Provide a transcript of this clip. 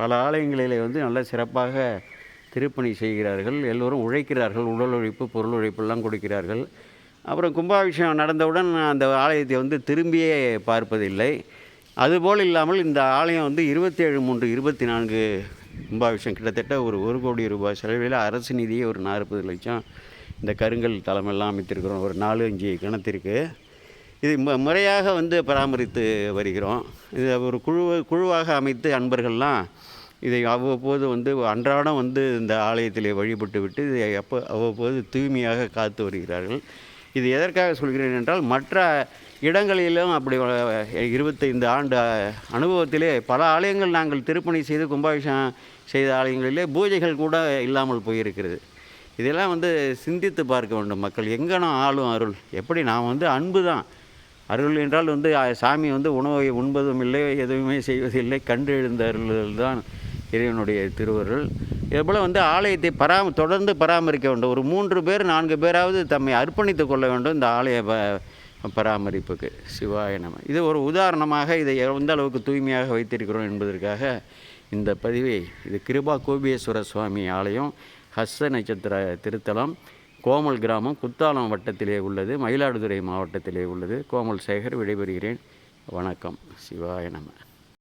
பல ஆலயங்களிலே வந்து நல்ல சிறப்பாக திருப்பணி செய்கிறார்கள். எல்லோரும் உழைக்கிறார்கள். உடல் உழைப்பு பொருள் உழைப்பெல்லாம் கொடுக்கிறார்கள். அப்புறம் கும்பாபிஷேகம் நடந்தவுடன் அந்த ஆலயத்தை வந்து திரும்பியே பார்ப்பதில்லை. அதுபோல் இல்லாமல் இந்த ஆலயம் வந்து இருபத்தேழு மூன்று இருபத்தி நான்கு கும்பாபிஷேகம் கிட்டத்தட்ட ஒரு ஒரு கோடி ரூபாய் செலவில் அரசு நிதியே ஒரு நாற்பது லட்சம் இந்த கருங்கல் தளமெல்லாம் அமைத்திருக்கிறோம். ஒரு நாலு அஞ்சு கிணத்திற்கு. இது மு முறையாக வந்து பராமரித்து வருகிறோம். இது ஒரு குழு குழுவாக அமைத்து அன்பர்கள்லாம் இதை அவ்வப்போது வந்து அன்றாடம் வந்து இந்த ஆலயத்திலே வழிபட்டு விட்டு இதை அப்போ அவ்வப்போது தூய்மையாக காத்து வருகிறார்கள். இது எதற்காக சொல்கிறேன் என்றால் மற்ற இடங்களிலும் அப்படி இருபத்தைந்து ஆண்டு அனுபவத்திலே பல ஆலயங்கள் நாங்கள் திருப்பணி செய்து கும்பாபிஷேகம் செய்த ஆலயங்களிலே பூஜைகள் கூட இல்லாமல் போயிருக்கிறது. இதெல்லாம் வந்து சிந்தித்து பார்க்க வேண்டும் மக்கள். எங்கனம் ஆளும் அருள்? எப்படி? நாம் வந்து அன்பு தான் அருள் என்றால் வந்து சாமி வந்து உணவை உண்பதும் இல்லை எதுவுமே செய்வதில்லை கண்டு எழுந்த அருள்கள் தான் இறைவனுடைய திருவருள். இதுபோல் வந்து ஆலயத்தை பராம தொடர்ந்து பராமரிக்க வேண்டும். ஒரு மூன்று பேர் நான்கு பேராவது தம்மை அர்ப்பணித்து கொள்ள வேண்டும் இந்த ஆலய ப பராமரிப்புக்கு. சிவாய நம. இது ஒரு உதாரணமாக இதை எந்த அளவுக்கு தூய்மையாக வைத்திருக்கிறோம் என்பதற்காக இந்த பதிவை இது கிருபா கோபியேஸ்வர சுவாமி ஆலயம் ஹஸ்த நட்சத்திர திருத்தலம். கோமல் கிராமம் குத்தாலம் வட்டத்திலே உள்ளது மயிலாடுதுறை மாவட்டத்திலே உள்ளது. கோமல் சேகர் விடைபெறுகிறேன். வணக்கம். சிவாய நம.